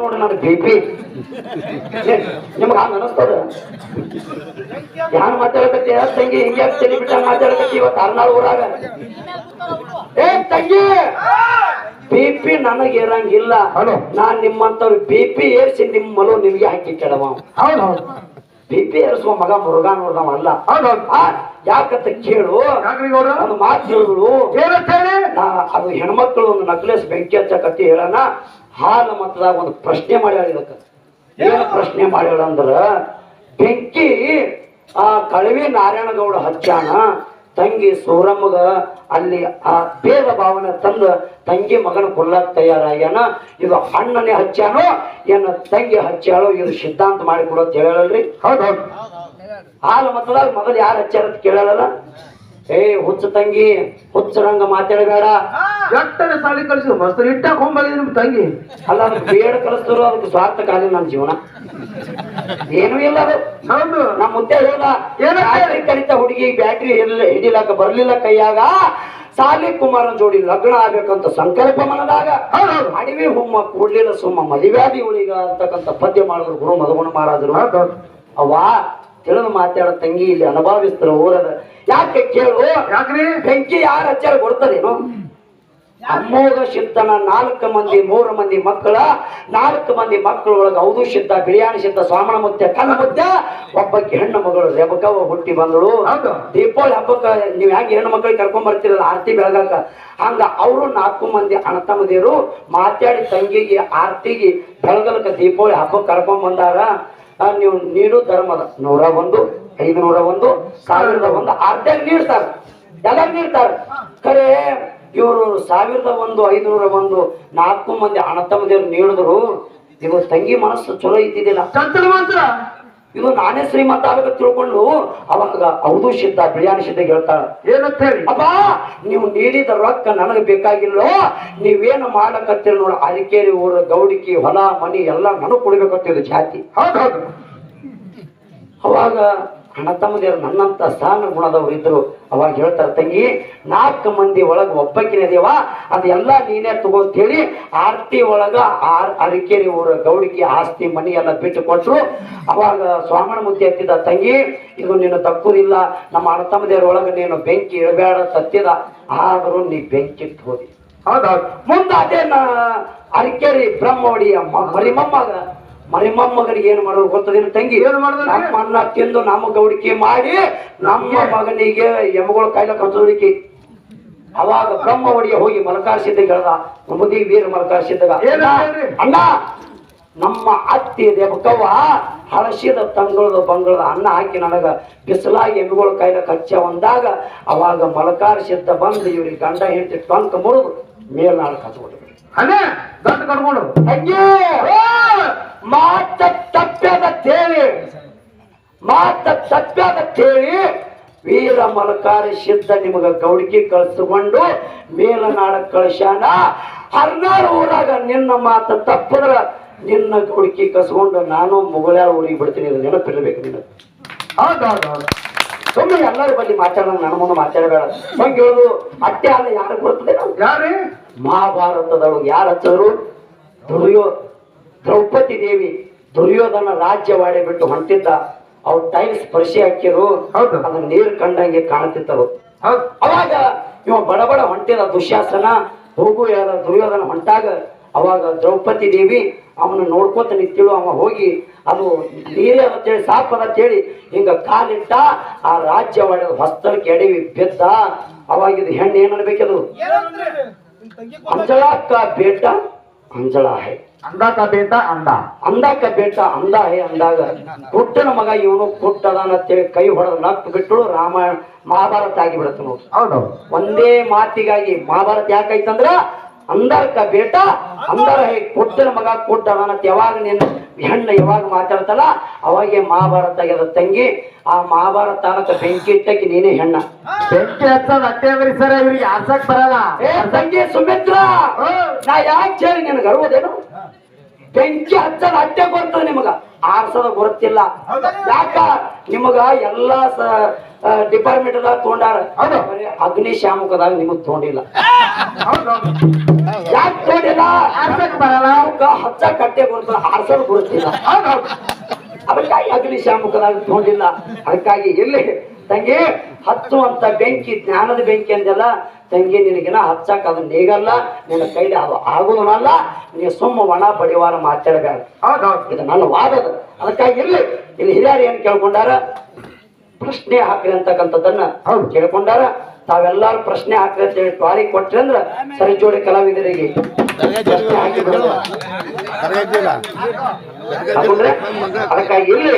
ನೋಡಿ ನನ್ನ B P. ನಿಮ್ಗೆ ಹಂಗ ಅನಸ್ತದ? ಯಾನ್ ಮಾತಾಡಕತ್ತಿ? ತಂಗಿ ಹಿಂಗೆ ತಲೆ ಬಿಟ್ಟ ಮಾತಾಡಕತ್ತಿ ಇವತ್ತು ಹರ್ನಾಳ್ ಊರಾಗ? ಏ ತಂಗಿ! ಬಿ ಪಿ ನನಗೆ ಇರಂಗಿಲ್ಲ. ನಾನು ನಾನ್ ನಿಮ್ಮಂತವ್ರು ಬಿ ಪಿ ಏರ್ಸಿ ನಿಮ್ಮ ಮಲೋ ನಿಮ್ಗೆ ಹಾಕಿ ಕೆಡವ. ಹೌದು ಹೌದು. ಬಿ ಪಿ ಏರ್ಸುವ ಮಗ ಮುರುಘಾ ನೋಡ್ದವ ಅಲ್ಲ. ಹೌದು ಹೌದು. ಆ, ಯಾಕಂತ ಕೇಳು? ಅದು ಒಂದು ಮಾತು ಹೇಳಿದ್ರು ಅದು ಹೆಣ್ಮಕ್ಳು ಒಂದು ನಕ್ಲೆಸ್ ಬೆಂಕಿ ಹಚ್ಚಕತ್ತಿ ಹೇಳೋಣ ಹಾಲ ಮತದಾಗ ಒಂದು ಪ್ರಶ್ನೆ ಮಾಡ್ಯಾಳ ಇದಕ್ಕ. ಏನು? ಪ್ರಶ್ನೆ ಮಾಡ್ಯಾಳ ಅಂದ್ರ ಬೆಂಕಿ ಆ ಕಳವಿ ನಾರಾಯಣಗೌಡ ಹಚ್ಚಾನ ತಂಗಿ ಸೂರಮ್ಮಗ ಅಲ್ಲಿ ಆ ಭೇದ ಭಾವನೆ ತಂದು ತಂಗಿ ಮಗನ ಕೊಲ್ಲಕ್ ತಯಾರಾಗ್ಯಾನ. ಇದು ಅಣ್ಣನೇ ಹಚ್ಚಾನೋ ಏನ ತಂಗಿ ಹಚ್ಚಾಳೋ ಇದು ಸಿದ್ಧಾಂತ ಮಾಡಿಕೊಡೋ ಅಂತ ಹೇಳಲ್ರಿ? ಹೌದು ಹೌದು. ಹಾಲು ಯಾರು ಹಚ್ಚಾರ ಅಂತ ಕೇಳಲ್ಲ ಏ ಹುಚ್ಚ ತಂಗಿ ಹುಚ್ಚರಂಗ ಮಾತಾಡಬೇಡ. ಎಟ್ಟನೆ ಸಾಲಿ ಕಳಿಸಿದ್ರು ಮಸ್ತ್ ಇಟ್ಟ ಹೋಗ್ಬಂದಿದ್ರು ನಿಮ್ ತಂಗಿ. ಅಲ್ಲ ಅದಕ್ಕೆ ಬೇಡ ಕಳಿಸ್ತಾರೋ ಅದಕ್ಕೆ ಸ್ವಾರ್ಥ ಕಾಲಿ ನನ್ನ ಜೀವನ. ಏನೂ ಇಲ್ಲ ಅದು. ಹೌದು. ನಮ್ಮ ಮುದ್ದೆ ಏನು? ಬ್ಯಾಟ್ರಿ ಕಲಿತ ಹುಡುಗಿ ಬ್ಯಾಟ್ರಿ ಹಿಡಿಲಾಕ ಬರ್ಲಿಲ್ಲ ಕೈಯಾಗ. ಸಾಲಿ ಕುಮಾರನ ಜೋಡಿ ಲಗ್ನ ಆಗ್ಬೇಕಂತ ಸಂಕಲ್ಪ ಮನದಾಗ. ಅಡವಿ ಹುಮ್ಮ ಕೂಡ್ಲಿಲ್ಲ ಸುಮ್ಮ ಮದುವ್ಯಾದಿ ಉಳಿಗ ಅಂತಕ್ಕಂಥ ಪದ್ಯ ಮಾಡಿದ್ರು ಗುರು ಮಧುಗುಣ ಮಹಾರಾಜರು. ಅವ್ವ ತಿಳಿದು ಮಾತಾಡೋ ತಂಗಿ ಇಲ್ಲಿ ಅನುಭವಿಸ್ತಾರ ಊರದ ಯಾಕೆ ಕೇಳು? ಯಾಕ್ರಿ? ಬೆಂಕಿ ಯಾರ ಹಚ್ಚಾರ ಕೊಡ್ತದೇನು ಅಮ್ಮೋಗ ಸಿದ್ಧನ ನಾಲ್ಕು ಮಂದಿ ಮೂರು ಮಂದಿ ಮಕ್ಕಳ ನಾಲ್ಕು ಮಂದಿ ಮಕ್ಕಳ ಒಳಗೆ ಹೌದು ಸಿದ್ಧ ಬಿರಿಯಾನಿ ಸಿದ್ಧ ಸ್ವಾಮಣ ಮುದ್ದೆ ಕಲ್ಲ ಮುದ್ದೆ ಒಬ್ಬಕ್ಕೆ ಹೆಣ್ಣು ಮಗಳು ರೆಬಕ ಹುಟ್ಟಿ ಬಂದಳು. ದೀಪಾವಳಿ ಹಬ್ಬಕ್ಕ ನೀವು ಹೆಂಗೆ ಹೆಣ್ಣು ಮಕ್ಕಳಿಗೆ ಕರ್ಕೊಂಡ್ ಬರ್ತೀರಲ್ಲ ಆರತಿ ಬೆಳಗಾಕ? ಹಂಗ ಅವರು ನಾಲ್ಕು ಮಂದಿ ಅಣ್ಣ ತಮ್ಮದಿರು ಮಾತಾಡಿ ತಂಗಿಗೆ ಆರತಿಗೆ ಬೆಳಗಲಕ್ಕ ದೀಪಾವಳಿ ಹಬ್ಬಕ್ಕೆ ಕರ್ಕೊಂಡ್ ಬಂದಾರ. ನೀವು ನೀಡು ಧರ್ಮದ ನೂರ ಒಂದು ಐದು ನೂರ ಒಂದು ಸಾವಿರದ ಒಂದು ಅರ್ಧಾಗ ನೀಡ್ತಾರ. ಎಲ್ಲ ನೀಡ್ತಾರ? ಖರೆ ಇವರು ಸಾವಿರದ ಒಂದು ಐದುನೂರ ಒಂದು ನಾಲ್ಕು ಮಂದಿ ಅಣ್ಣ ತಮ್ಮದಿರು ನೀಡಿದ್ರು. ಇವ್ರ ತಂಗಿ ಮನಸ್ಸು ಚಲೋ ಇದ್ದಿದ್ದಿಲ್ಲ. ಇದು ನಾನೇ ಶ್ರೀಮಂತ ಆಗಬೇಕು ತಿಳ್ಕೊಂಡು ಅವಾಗ ಹೌದು ಸಿದ್ಧ ಬಿರಿಯಾನಿ ಸಿದ್ಧ ಹೇಳ್ತಾಳ. ಏನಂತ ಹೇಳಿ? ಅಪ್ಪ ನೀವು ನೀಡಿದ ರೊಕ್ಕ ನನಗೆ ಬೇಕಾಗಿಲ್ಲೋ? ನೀವೇನು ಮಾಡಕತ್ತೀರಿ ನೋಡ ಅರಿಕೇರಿ ಊರ ಗೌಡಿಕಿ ಹೊಲ ಮನಿ ಎಲ್ಲ ನನಗೆ ಕೊಡ್ಬೇಕಂತಿದ್ದು ಜಾತಿ. ಹೌದು. ಅವಾಗ ಅಣ್ಣ ತಮ್ಮದೇ ನನ್ನಂತ ಸ್ಥಾನ ಗುಣದವ್ರು ಇದ್ರು. ಅವಾಗ ಹೇಳ್ತಾರೆ ತಂಗಿ ನಾಲ್ಕು ಮಂದಿ ಒಳಗ ಒಬ್ಬಕ್ಕಿನ ದೇವ ಅದೆಲ್ಲ ನೀನೇ ತಗೊಂತೇಳಿ ಆರ್ತಿ ಒಳಗ ಆರ್ ಅರಿಕೇರಿ ಊರ ಗೌಡಿಗೆ ಆಸ್ತಿ ಮನಿ ಎಲ್ಲ ಬಿಟ್ಟು ಕೊಟ್ಟರು ಅವಾಗ ಸ್ವಾಮಣ ಮುದ್ದೆ ಎತ್ತಿದ ತಂಗಿ ಇದು ನೀನು ತಕ್ಕುದಿಲ್ಲ. ನಮ್ಮ ಅಣ್ಣ ಒಳಗ ನೀನು ಬೆಂಕಿ ಇಡಬೇಡ ಸತ್ಯದ. ಆದರೂ ನೀ ಬೆಂಕಿ ಹೋದಿ. ಹೌದೌದು. ಮುಂದಾದೇನ ಮುಂದೆ ಅದೇ ಅರಿಕೇರಿ ಬ್ರಹ್ಮವಡಿಯ ಮರಿಮಮ್ಮಗ ಮರಿಮಮ್ಮಗನಿಗೆ ಏನು ಮಾಡೋದು ಗೊತ್ತದೇನು ತಂಗಿ? ನಮ್ಮ ಅನ್ನ ತಿಂದು ನಮ್ಮ ಗೌಡಿಕೆ ಮಾಡಿ ನಮ್ಮ ಮಗನಿಗೆ ಯಮಗಳ ಕಾಯಿಲೆ ಕತ್ತೋಡಿಕೆ ಅವಾಗ ಬ್ರಹ್ಮ ಬ್ರಹ್ಮವಡಿಯ ಹೋಗಿ ಮಲಕಾರಿಸಿದ್ದ ಹೇಳ್ದ ಮುದಿ ವೀರ ಮಲಕಾರಿಸಿದ್ದಾಗ ಅಣ್ಣ ನಮ್ಮ ಅತ್ತೆ ದೇವಕವ್ವ ಹಳಸಿದ ತಂಗಳದ ಬಂಗಳದ ಅನ್ನ ಹಾಕಿ ನನಗ ಬಿಸಿಲಾಗಿ ಎಮ್ಮಿಗಳ ಕಾಯಿಲೆ ಕಚ್ಚ ಒಂದಾಗ ಅವಾಗ ಮಲಕಾರಿಸಿದ್ದ ಬಂದು ಇವ್ರಿಗೆ ಗಂಡ ಹೆಂಡತಿ ಟೊಂಕ ಮುರಿದು ಮೇಲ್ನಾಳ ಕತ್ಬಿಟ್ಟು ಅದೇ ಗಂಡ ಕಟ್ಕೊಂಡು. ತಂಗಿ! ಮಾತ ಸತ್ಯದ ಕೇಳಿ. ಮಾತ ಸತ್ಯದ ಕೇಳಿ ವೀರ ಮಲಕಾರಿ ಸಿದ್ಧ ನಿಮಗ ಗೌಡಿಗೆ ಕಳಿಸಿಕೊಂಡು ಮೇಲನಾಡ ಕಳಿಸ್ಯಾನ. ಹರ್ನಾಡು ಊರಾಗ ನಿನ್ನ ಮಾತ ತಪ್ಪದ್ರ ನಿನ್ನ ಗೌಡಿಗೆ ಕಸ್ಕೊಂಡು ನಾನು ಮುಗಳ ಊರಿಗೆ ಬಿಡ್ತೀನಿ ಇದು ನೆನಪಿರ್ಬೇಕು ನಿನ್ನ ಹೌದು ಹೌದು ಹೌದು. ಸುಮ್ಮನೆ ಎಲ್ಲರ ಬಳಿ ಮಾತಾಡೋಣ ನನ್ನ ಮುಂದೆ ಮಾತಾಡಬೇಡ. ಹಂಗೆ ಹೇಳುದು ಅಟ್ಟೆ ಅಲ್ಲ ಯಾರು ಬರ್ತದೆ ಯಾರ್ರಿ? ಮಹಾಭಾರತದೊಳಗೆ ಯಾರು ಹಚ್ಚಿದ್ರು? ದುರ್ಯೋ ದ್ರೌಪದಿ ದೇವಿ ದುರ್ಯೋಧನ ರಾಜ್ಯವಾಡಿ ಬಿಟ್ಟು ಹೊಂಟಿದ್ದ ಅವ್ರು ಟೈಲ್ ಸ್ಪರ್ಶಿ ಹಾಕಿರು ಅದನ್ನ ನೀರು ಕಂಡಂಗೆ ಕಾಣುತ್ತಿದ್ದರು ಅವಾಗ ಇವ ಬಡಬಡ ಹೊಂಟಿದ ದುಶ್ಯಾಸನ ಹೋಗು ಯಾರ ದುರ್ಯೋಧನ ಹೊಂಟಾಗ ಅವಾಗ ದ್ರೌಪದಿ ದೇವಿ ಅವನು ನೋಡ್ಕೊತ ನಿಂತಿಳು. ಅವ ಹೋಗಿ ಅದು ನೀರೇ ಅಂತೇಳಿ ಸಾಪದ ಅಂತೇಳಿ ಹಿಂಗ ಕಾಲಿಟ್ಟ ಆ ರಾಜ್ಯ ಒಳ ಹೊಸ್ತಲ್ ಕೆಡವಿ ಬೆದ್ದ. ಅವಾಗ ಇದು ಹೆಣ್ಣು ಏನ್ ಅನ್ಬೇಕದು? ಅಂಜಳಕ್ಕ ಬೇಟ ಅಂಜಳ ಹೈ. है ಅಂದಾಕ ಬೇಟ ಅಂದ. ಅಂದಾಕ ಬೇಟ ಅಂದ ಹೇ ಅಂದಾಗ ಪುಟ್ಟನ ಮಗ ಇವನು ಕುಟ್ಟದ ಅಂತೇಳಿ ಕೈ ಹೊಡೆದ ನಕ್ಕು ಬಿಟ್ಟು ರಾಮ ಮಹಾಭಾರತ ಆಗಿಬಿಡತ್ತ ನೋಡಿ. ಹೌದು. ಒಂದೇ ಮಾತಿಗಾಗಿ ಮಹಾಭಾರತ ಯಾಕೈತಂದ್ರ ಅಂದರ್ಕ ಬೇಟ ಅಂದರ ಹೇ ಕೊಟ್ಟನ ಮಗ ಕೊಟ್ಟದಾನ ಅಂತ ಯಾವಾಗ ನೀನು ಹೆಣ್ಣ ಯಾವಾಗ ಮಾತಾಡ್ತಲ್ಲ ಅವಾಗೆ ಮಹಾಭಾರತ ಆಗ್ಯದ ತಂಗಿ ಆ ಮಹಾಭಾರತ ಅನ್ನಕ ಬೆಂಕಿ ಇಟ್ಟಕ್ಕೆ ನೀನೇ ಹೆಣ್ಣ. ಬೆಂಕಿ ಹತ್ತದ ಅತ್ತೆ ಬರೀ ಸರ ಇವ್ರಿಗೆ ಆಸಕ್ ಬರಲ್ಲ. ಏ ತಂಗಿ ಸುಮಿತ್ರ! ನಾ ಯಾಕೆ ಹೇಳಿ ನಿನಗೆ ಅರುವುದೇನು? ಬೆಂಕಿ ಹಚ್ಚದ ಅಟ್ಟೆ ಬರ್ತದೆ ನಿಮಗ. ಆರ್ಸದ ಗೊತ್ತಿಲ್ಲ. ಯಾಕ? ನಿಮಗ ಎಲ್ಲಾ ಡಿಪಾರ್ಟ್ಮೆಂಟ್ ದಾಗ ತಗೊಂಡಾರ. ಬರೀ ಅಗ್ನಿಶಾಮಕದಾಗ ನಿಮಗ್ ತಗೊಂಡಿಲ್ಲ. ಯಾಕೆ ತಗೊಂಡಿಲ್ಲ? ಆರ್ಸಕ್ ಬರಲ್ಲ. ಕಟ್ಟೆ ಬರ್ತದ ಆರ್ಸದ ಗೊತ್ತಿಲ್ಲ. ಅದಕ್ಕಾಗಿ ಅಗ್ನಿಶಾಮಕದಾಗ ತಗೊಂಡಿಲ್ಲ. ಅದಕ್ಕಾಗಿ ಎಲ್ಲಿ ತಂಗಿ ಹಚ್ಚುವಂತ ಬೆಂಕಿ ಜ್ಞಾನದ ಬೆಂಕಿ ಅಂದಲ್ಲ ತಂಗಿ ನಿನಗಿನ ಹಚ್ಚಕ್ ಅದು ನೀಗಲ್ಲ ನಿನ್ನ ಕೈಲಿ ಅದು ಆಗುದನಲ್ಲ ನೀ ಸುಮ್ಮ ಒಣ ಬಡಿವಾರ ಮಾತಾಡಬೇಡ. ಇದು ನನ್ನ ವಾದದ. ಅದಕ್ಕಾಗಿ ಇಲ್ಲಿ ಇಲ್ಲಿ ಹಿರಿಯರು ಏನ್ ಕೇಳ್ಕೊಂಡಾರ? ಪ್ರಶ್ನೆ ಹಾಕ್ರಿ ಅಂತಕ್ಕಂಥದ್ದನ್ನ ಹೌದು. ಕೇಳ್ಕೊಂಡಾರ? ತಾವೆಲ್ಲಾರು ಪ್ರಶ್ನೆ ಹಾಕ್ರಿ ಅಂತ ಹೇಳಿ ಟ್ವಾರಿ ಕೊಟ್ರಿ ಅಂದ್ರ ಸರಿ ಜೋಡಿ ಕಲಾವಿದರಿಗೆ ಪ್ರಶ್ನೆ ಹಾಕಿ ಅದಕ್ಕಾಗಿ ಇಲ್ಲಿ